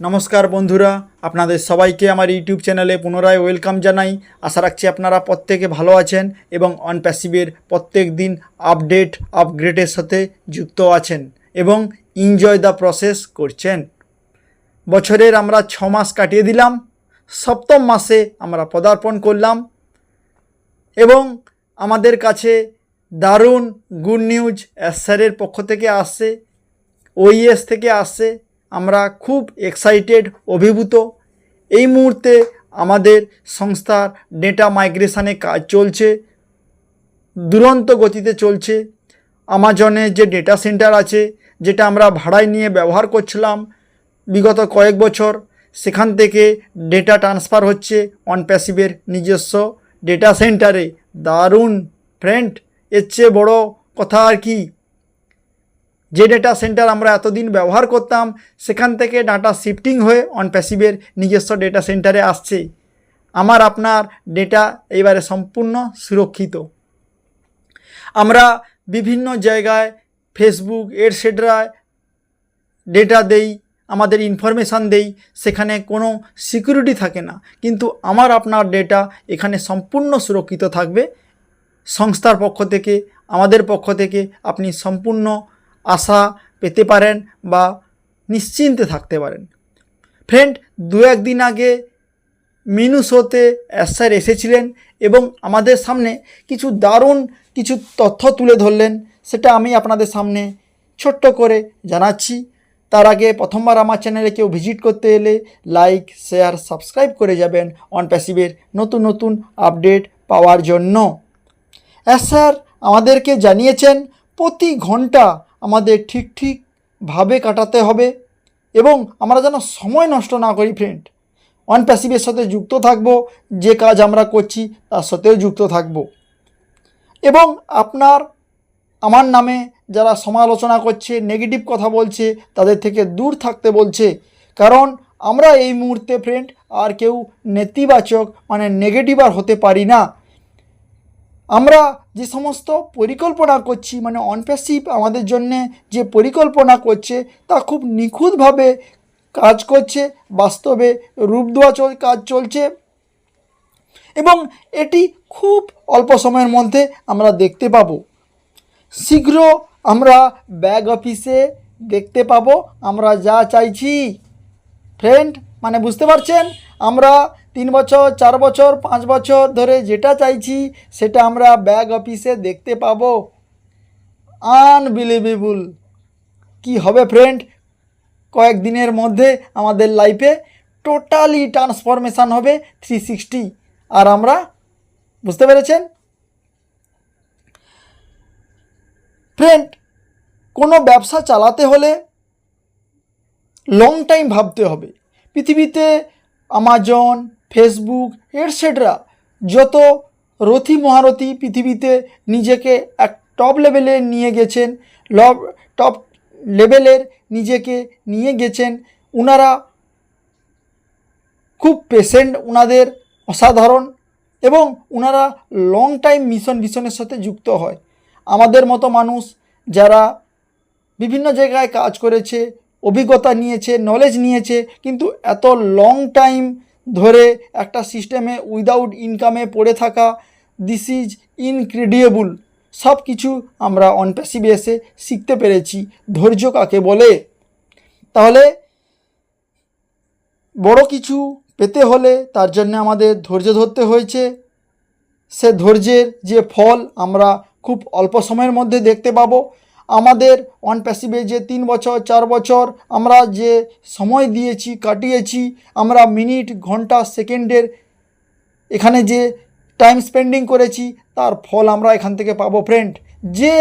নমস্কার বন্ধুরা, আপনাদের সবাইকে আমার ইউটিউব চ্যানেলে পুনরায় ওয়েলকাম জানাই। আশা রাখছি আপনারা প্রত্যেকে ভালো আছেন এবং অনপ্যাসিভের প্রত্যেক দিন আপডেট, আপগ্রেডের সাথে যুক্ত আছেন এবং এনজয় দ্য প্রসেস করছেন। বছরের আমরা ছ মাস কাটিয়ে দিলাম, সপ্তম মাসে আমরা পদার্পণ করলাম এবং আমাদের কাছে দারুণ গুড নিউজ স্যারের পক্ষ থেকে আসছে ওইএস থেকে আসছে আমরা খুব এক্সাইটেড অভিভূত। এই মুহূর্তে আমাদের সংস্থার ডেটা মাইগ্রেশানে কাজ চলছে, দুরন্ত গতিতে চলছে। আমাজনে যে ডেটা সেন্টার আছে, যেটা আমরা ভাড়ায় নিয়ে ব্যবহার করছিলাম বিগত কয়েক বছর, সেখান থেকে ডেটা ট্রান্সফার হচ্ছে অন প্যাসিভের নিজস্ব ডেটা সেন্টারে দারুণ ফ্রেন্ড এর চেয়ে বড় কথা আর কি? যে ডেটা সেন্টার আমরা এতদিন ব্যবহার করতাম, সেখান থেকে ডাটা শিফটিং হয়ে অন প্যাসিভের নিজস্ব ডেটা সেন্টারে আসছে। আমার, আপনার ডেটা এবারে সম্পূর্ণ সুরক্ষিত। আমরা বিভিন্ন জায়গায় ফেসবুক এটসেট্রায় ডেটা দেই, আমাদের ইনফরমেশান দেই, সেখানে কোনো সিকিউরিটি থাকে না। কিন্তু আমার, আপনার ডেটা এখানে সম্পূর্ণ সুরক্ষিত থাকবে। সংস্থার পক্ষ থেকে, আমাদের পক্ষ থেকে আপনি সম্পূর্ণ আশা পেতে পারেন বা নিশ্চিন্তে থাকতে পারেন। ফ্রেন্ড, দু একদিন আগে মিনু শোতে স্যার এসেছিলেন এবং আমাদের সামনে কিছু দারুণ কিছু তথ্য তুলে ধরলেন। সেটা আমি আপনাদের সামনে ছোট্ট করে জানাচ্ছি। তার আগে প্রথমবার আমার চ্যানেলে কেউ ভিজিট করতে এলে লাইক, শেয়ার, সাবস্ক্রাইব করে যাবেন অন প্যাসিভের নতুন নতুন আপডেট পাওয়ার জন্য। স্যার আমাদেরকে জানিয়েছেন, প্রতি ঘণ্টা আমাদের ঠিক ঠিকভাবে কাটাতে হবে এবং আমরা যেন সময় নষ্ট না করি ফ্রেন্ড অন প্যাসিভের সাথে যুক্ত থাকব, যে কাজ আমরা করছি তার সাথেও যুক্ত থাকব। এবং আপনার, আমার নামে যারা সমালোচনা করছে নেগেটিভ কথা বলছে, তাদের থেকে দূর থাকতে বলছে। কারণ আমরা এই মুহূর্তে ফ্রেন্ড আর কেউ নেতিবাচক মানে নেগেটিভ আর হতে পারি না। আমরা যে সমস্ত পরিকল্পনা করছি মানে অনপ্যাসিভ আমাদের জন্যে যে পরিকল্পনা করছে, তা খুব নিখুঁতভাবে কাজ করছে, বাস্তবে রূপ দেওয়া চল, কাজ চলছে। এবং এটি খুব অল্প সময়ের মধ্যে আমরা দেখতে পাবো। শীঘ্র আমরা ব্যাগ অফিসে দেখতে পাবো, আমরা যা চাইছি। ফ্রেন্ড মানে বুঝতে পারছেন? আমরা তিন বছর, চার বছর, পাঁচ বছর ধরে যেটা চাইছি, সেটা আমরা ব্যাগ অফিসে দেখতে পাবো। আনবিলিভেবল কি হবে ফ্রেন্ড কয়েকদিনের মধ্যে আমাদের লাইফে টোটালি ট্রান্সফরমেশান হবে থ্রি সিক্সটি আর আমরা, বুঝতে পেরেছেন? ফ্রেন্ড কোনো ব্যবসা চালাতে হলে লং টাইম ভাবতে হবে। পৃথিবীতে আমাজন ফেসবুক এটসেট্রা যত রথি মহারথী পৃথিবীতে নিজেকে এক টপ লেভেলে নিয়ে গেছেন, লব টপ লেভেলের নিজেকে নিয়ে গেছেন ওনারা খুব পেশেন্ট ওনাদের অসাধারণ এবং ওনারা লং টাইম মিশন ভিশনের সাথে যুক্ত হয়। আমাদের মতো মানুষ যারা বিভিন্ন জায়গায় কাজ করেছে, অভিজ্ঞতা নিয়েছে নলেজ নিয়েছে, কিন্তু এত লং টাইম ধরে একটা সিস্টেমে উইদাউট ইনকামে পড়ে থাকা দিস ইজ ইনক্রেডিয়েবল সব কিছু আমরা অনপ্যাসিভে এসে শিখতে পেরেছি। ধৈর্য কাকে বলে? তাহলে বড় কিছু পেতে হলে তার জন্য আমাদের ধৈর্য ধরতে হয়েছে। সে ধৈর্যের যে ফল আমরা খুব অল্প সময়ের মধ্যে দেখতে পাবো আমাদের অন প্যাসিভে যে তিন বছর, চার বছর আমরা যে সময় দিয়েছি, কাটিয়েছি, আমরা মিনিট, ঘণ্টা, সেকেন্ডের এখানে যে টাইম স্পেন্ডিং করেছি, তার ফল আমরা এখান থেকে পাবো ফ্রেন্ড যে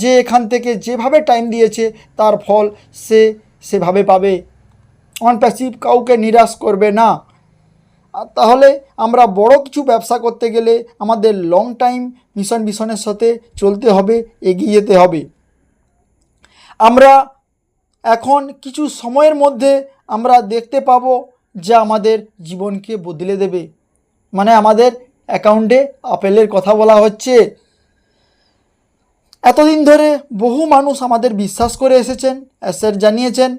যে এখান থেকে যেভাবে টাইম দিয়েছে, তার ফল সে সেভাবে পাবে। অন প্যাসিভ কাউকে নিরাশ করবে না। তাহলে আমরা বড় কিছু ব্যবসা করতে গেলে আমাদের লং টাইম মিশন ভিশনের সাথে চলতে হবে, এগিয়ে যেতে হবে। আমরা এখন কিছু সময়ের মধ্যে আমরা দেখতে পাবো যা আমাদের জীবনকে বদলে দেবে। মানে আমাদের অ্যাকাউন্টে আপেলের কথা বলা হচ্ছে। এতদিন ধরে বহু মানুষ আমাদের বিশ্বাস করে এসেছেন স্যার জানিয়েছেন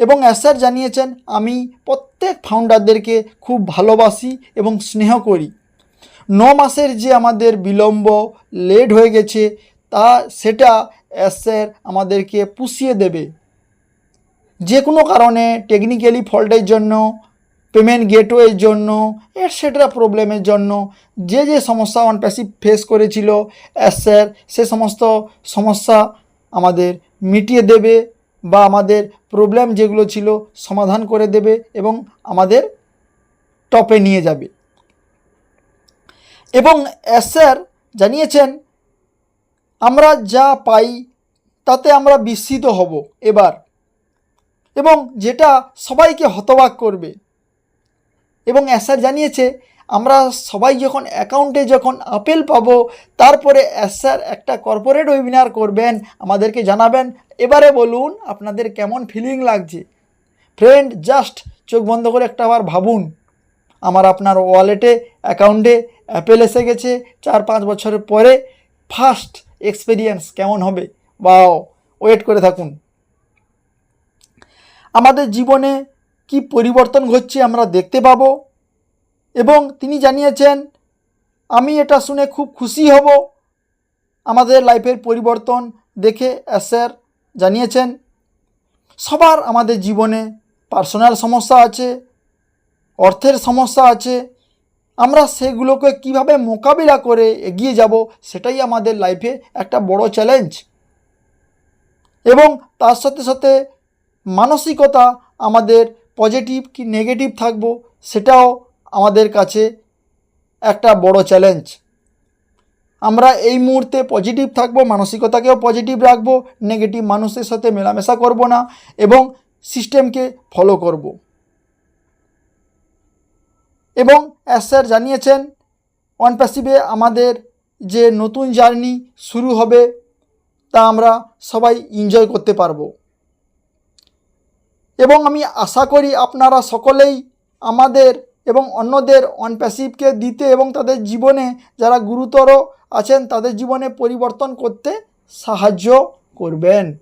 এবং স্যার জানিয়েছেন, আমি প্রত্যেক ফাউন্ডারদেরকে খুব ভালোবাসি এবং স্নেহ করি। ন মাসের যে আমাদের বিলম্ব লেট হয়ে গেছে তা সেটা স্যার আমাদেরকে পুষিয়ে দেবে। যে কোনো কারণে টেকনিক্যালি ফল্টের জন্য পেমেন্ট গেটওয়ের জন্য এটসেট্রা প্রবলেমের জন্য, যে যে সমস্যা অনপ্যাসিভ ফেস করেছিল স্যার সে সমস্ত সমস্যা আমাদের মিটিয়ে দেবে বা আমাদের প্রবলেম যেগুলো ছিল সমাধান করে দেবে এবং আমাদের টপে নিয়ে যাবে। এবং স্যার জানিয়েছেন আমরা যা পাই, তাতে আমরা বিস্মিত হব এবার। এবং যেটা সবাইকে হতবাক করবে। এবং স্যার জানিয়েছে, আমরা সবাই যখন অ্যাকাউন্টে যখন আপেল পাবো, তারপরে স্যার একটা কর্পোরেট ওয়েবিনার করবেন, আমাদেরকে জানাবেন। এবারে বলুন, আপনাদের কেমন ফিলিং লাগছে? ফ্রেন্ড জাস্ট চোখ বন্ধ করে একটা আবার ভাবুন। আমার আপনার ওয়ালেটে অ্যাকাউন্টে অ্যাপেল এসে গেছে, চার পাঁচ বছরের পরে ফার্স্ট এক্সপিরিয়েন্স কেমন হবে? বাও ওয়েট করে থাকুন। আমাদের জীবনে কি পরিবর্তন ঘটছে আমরা দেখতে পাবো। এবং তিনি জানিয়েছেন, আমি এটা শুনে খুব খুশি হব। আমাদের লাইফের পরিবর্তন দেখে স্যার জানিয়েছেন, সবার আমাদের জীবনে পার্সোনাল সমস্যা আছে, অর্থের সমস্যা আছে আমরা সেগুলোকে কীভাবে মোকাবিলা করে এগিয়ে যাব সেটাই আমাদের লাইফে একটা বড় চ্যালেঞ্জ এবং তার সাথে সাথে মানসিকতা আমাদের পজিটিভ কি নেগেটিভ থাকব সেটাও আমাদের কাছে একটা বড় চ্যালেঞ্জ আমরা এই মুহূর্তে পজিটিভ থাকব, মানসিকতাকেও পজিটিভ রাখব নেগেটিভ মানুষের সাথে মেলামেশা করব না, এবং সিস্টেমকে ফলো করব। এবং স্যার জানিয়েছেন অন প্যাসিভে আমাদের যে নতুন জার্নি শুরু হবে, তা আমরা সবাই এনজয় করতে পারব। এবং আমি আশা করি আপনারা সকলেই আমাদের এবং অন্যদের অনপ্যাসিভকে দিতে এবং তাদের জীবনে যারা গুরুতর আছেন, তাদের জীবনে পরিবর্তন করতে সাহায্য করবেন।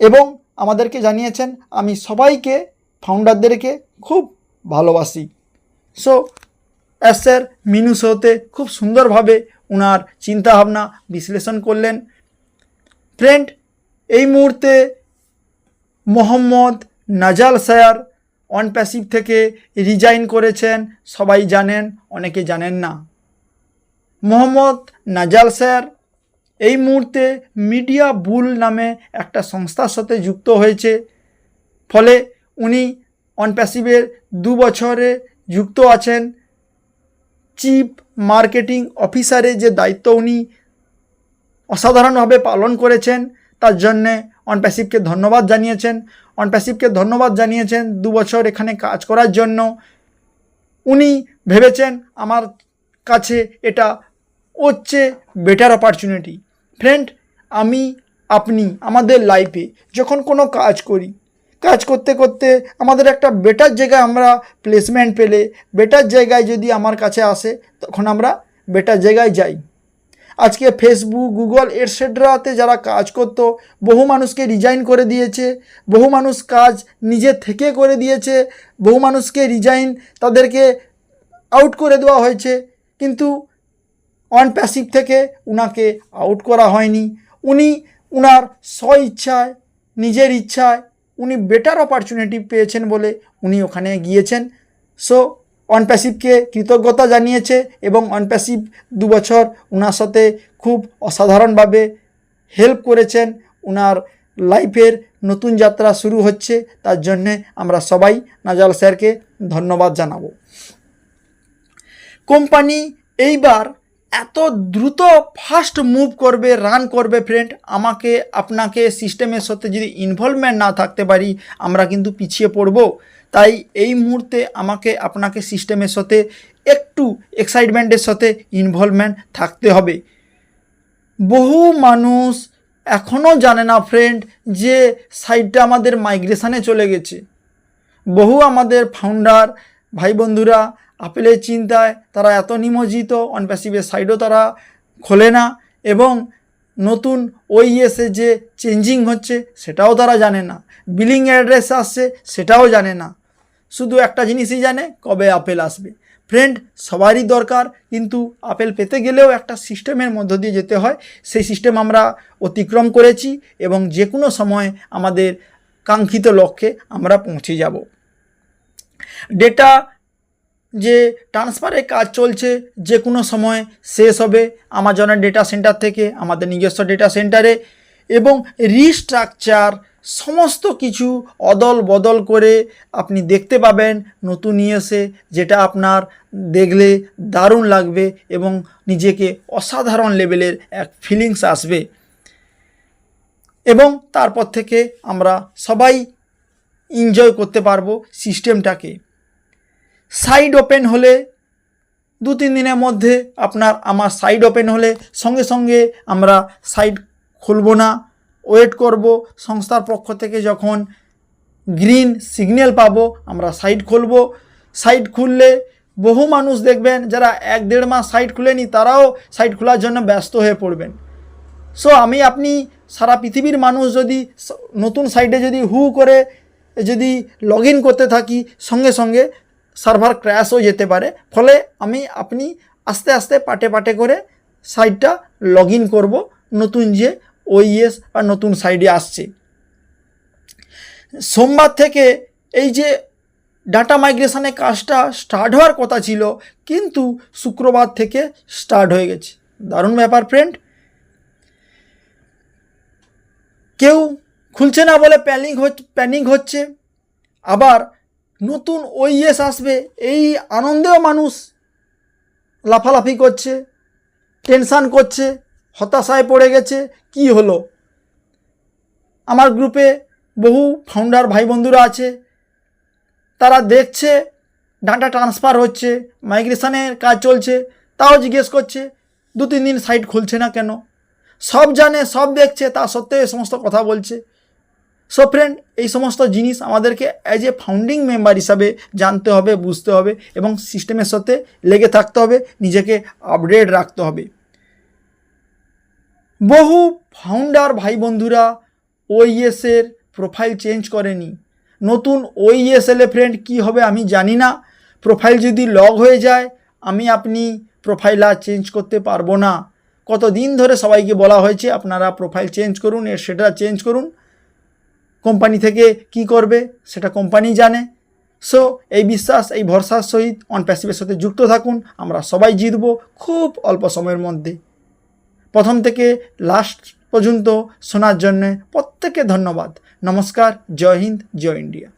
এবং আমাদেরকে জানিয়েছেন, আমি সবাইকে ফাউন্ডারদেরকে খুব ভালোবাসি। সো স্যার মিনু শোতে খুব সুন্দরভাবে ওনার চিন্তাভাবনা বিশ্লেষণ করলেন। ফ্রেন্ড এই মুহূর্তে Mohammad Nazal sir on passive থেকে রিজাইন করেছেন, সবাই জানেন, অনেকে জানেন না। মোহাম্মদ নাজাল স্যার এই মুহূর্তে মিডিয়া বুল নামে একটা সংস্থার সাথে যুক্ত হয়েছে। ফলে উনি অন প্যাসিভের দু বছরে যুক্ত আছেন। চিফ মার্কেটিং অফিসারের যে দায়িত্ব উনি অসাধারণভাবে পালন করেছেন, তার জন্যে অনপ্যাসিভকে ধন্যবাদ জানিয়েছেন। অনপ্যাসিভকে ধন্যবাদ জানিয়েছেন দু বছর এখানে কাজ করার জন্য। উনি ভেবেছেন আমার কাছে এটা হচ্ছে বেটার অপরচুনিটি ফ্রেন্ড আমি, আপনি, আমাদের লাইফে যখন কোনো কাজ করি কাজ করতে করতে আমাদের একটা বেটার জায়গায় আমরা প্লেসমেন্ট পেলে বেটার জায়গায় যদি আমার কাছে আসে, তখন আমরা বেটার জায়গায় যাই। আজকে ফেসবুক গুগল এটসেট্রাতে যারা কাজ করত, বহু মানুষকে রিজাইন করে দিয়েছে, বহু মানুষ কাজ নিজে থেকে করে দিয়েছে, বহু মানুষকে রিজাইন তাদেরকে আউট করে দেওয়া হয়েছে, কিন্তু অন প্যাসিভ থেকে উনাকে আউট করা হয়নি। উনি উনার স্ব ইচ্ছায়, নিজের ইচ্ছায় উনি বেটার অপরচুনিটি পেয়েছেন বলে উনি ওখানে গিয়েছেন। সো অনপ্যাসিভকে কৃতজ্ঞতা জানিয়েছে এবং অনপ্যাসিভ দু বছর ওনার সাথে খুব অসাধারণভাবে হেল্প করেছেন। ওনার লাইফের নতুন যাত্রা শুরু হচ্ছে, তার জন্যে আমরা সবাই নাজাল স্যারকে ধন্যবাদ জানাব। কোম্পানি এইবার এত দ্রুত ফাস্ট মুভ করবে রান করবে ফ্রেন্ড আমাকে, আপনাকে সিস্টেমের সাথে যদি ইনভলভমেন্ট না থাকতে পারি, আমরা কিন্তু পিছিয়ে পড়ব। তাই এই মুহূর্তে আমাকে, আপনাকে সিস্টেমের সাথে, একটু এক্সাইটমেন্টের সাথে ইনভলভমেন্ট থাকতে হবে। বহু মানুষ এখনও জানে না ফ্রেন্ড যে সাইডটা আমাদের মাইগ্রেশানে চলে গেছে। বহু আমাদের ফাউন্ডার ভাই বন্ধুরা আপেলের চিন্তায় তারা এত নিমজ্জিত অনপ্যাসিভের সাইডও তারা খোলে না এবং নতুন ওই ওইএসে যে চেঞ্জিং হচ্ছে সেটাও তারা জানে না। বিলিং অ্যাড্রেস আসছে সেটাও জানে না। শুধু একটা জিনিসই জানে, কবে আপেল আসবে। ফ্রেন্ড সবারই দরকার, কিন্তু আপেল পেতে গেলেও একটা সিস্টেমের মধ্য দিয়ে যেতে হয়। সেই সিস্টেম আমরা অতিক্রম করেছি এবং যে কোনো সময় আমাদের কাঙ্ক্ষিত লক্ষ্যে আমরা পৌঁছে যাব। ডেটা যে ট্রান্সফারের কাজ চলছে যে কোনো সময় শেষ হবে আমাজনের ডেটা সেন্টার থেকে, আমাদের নিজস্ব ডেটা সেন্টারে এবং রিস্ট্রাকচার সমস্ত কিছু অদল বদল করে আপনি দেখতে পাবেন নতুন এসে যেটা আপনার দেখলে দারুণ লাগবে এবং নিজেকে অসাধারণ লেভেলের এক ফিলিংস আসবে। এবং তারপর থেকে আমরা সবাই এনজয় করতে পারব সিস্টেমটাকে সাইড ওপেন হলে, দু, তিন দিনের মধ্যে আপনার আমার সাইড ওপেন হলে, সঙ্গে সঙ্গে আমরা সাইড খুলব না। ওয়েট করব, সংস্থার পক্ষ থেকে যখন গ্রিন সিগন্যাল পাবো, আমরা সাইট খুলব। সাইট খুললে বহু মানুষ দেখবেন, যারা এক দেড় মাস সাইট খুলেনি, তারাও সাইট খোলার জন্য ব্যস্ত হয়ে পড়বেন। সো আমি, আপনি, সারা পৃথিবীর মানুষ যদি নতুন সাইটে যদি হু করে যদি লগ করতে থাকি, সঙ্গে সঙ্গে সার্ভার ক্র্যাশও যেতে পারে। ফলে আমি, আপনি আস্তে আস্তে পাটে পাটে করে সাইটটা লগ ইন করব, নতুন যে ওইএস বা নতুন সাইডে আসছে। সোমবার থেকে এই যে ডাটা মাইগ্রেশনের কাজটা স্টার্ট হওয়ার কথা ছিল, কিন্তু শুক্রবার থেকে স্টার্ট হয়ে গেছে। দারুণ ব্যাপার ফ্রেন্ড কেউ খুলছে না বলে প্যানিক হচ্ছে প্যানিক হচ্ছে। আবার নতুন ওইএস আসবে। এই আনন্দেও মানুষ লাফালাফি করছে, টেনশান করছে, হতাশায় পড়ে গেছে, কি হলো? আমার গ্রুপে বহু ফাউন্ডার ভাই বন্ধুরা আছে, তারা দেখছে, ডাটা ট্রান্সফার হচ্ছে মাইগ্রেশনের কাজ চলছে, তাও জিজ্ঞেস করছে দু তিন দিন সাইট খুলছে না কেন? সব জানে, সব দেখছে, তা সত্ত্বেও এই সমস্ত কথা বলছে। সো ফ্রেন্ড এই সমস্ত জিনিস আমাদেরকে অ্যাজ এ ফাউন্ডিং মেম্বার হিসাবে জানতে হবে, বুঝতে হবে এবং সিস্টেমের সাথে লেগে থাকতে হবে, নিজেকে আপডেট রাখতে হবে। বহু ফাউন্ডার ভাই বন্ধুরা ওইএসের প্রোফাইল চেঞ্জ করেনি। নতুন ওইএস এলে ফ্রেন্ড কী হবে আমি জানি না। প্রোফাইল যদি লগ হয়ে যায়, আমি আপনি প্রোফাইল আর চেঞ্জ করতে পারব না। কতদিন ধরে সবাইকে বলা হয়েছে, আপনারা প্রোফাইল চেঞ্জ করুন, এর সেটা চেঞ্জ করুন। কোম্পানি থেকে কি করবে সেটা কোম্পানি জানে। সো এই বিশ্বাস, এই ভরসার সহিত অন প্যাসিভের সাথে যুক্ত থাকুন। আমরা সবাই জিতব খুব অল্প সময়ের মধ্যে। প্রথম থেকে লাস্ট পর্যন্ত শোনার জন্যে প্রত্যেকে ধন্যবাদ। নমস্কার, জয় হিন্দ, জয় ইন্ডিয়া।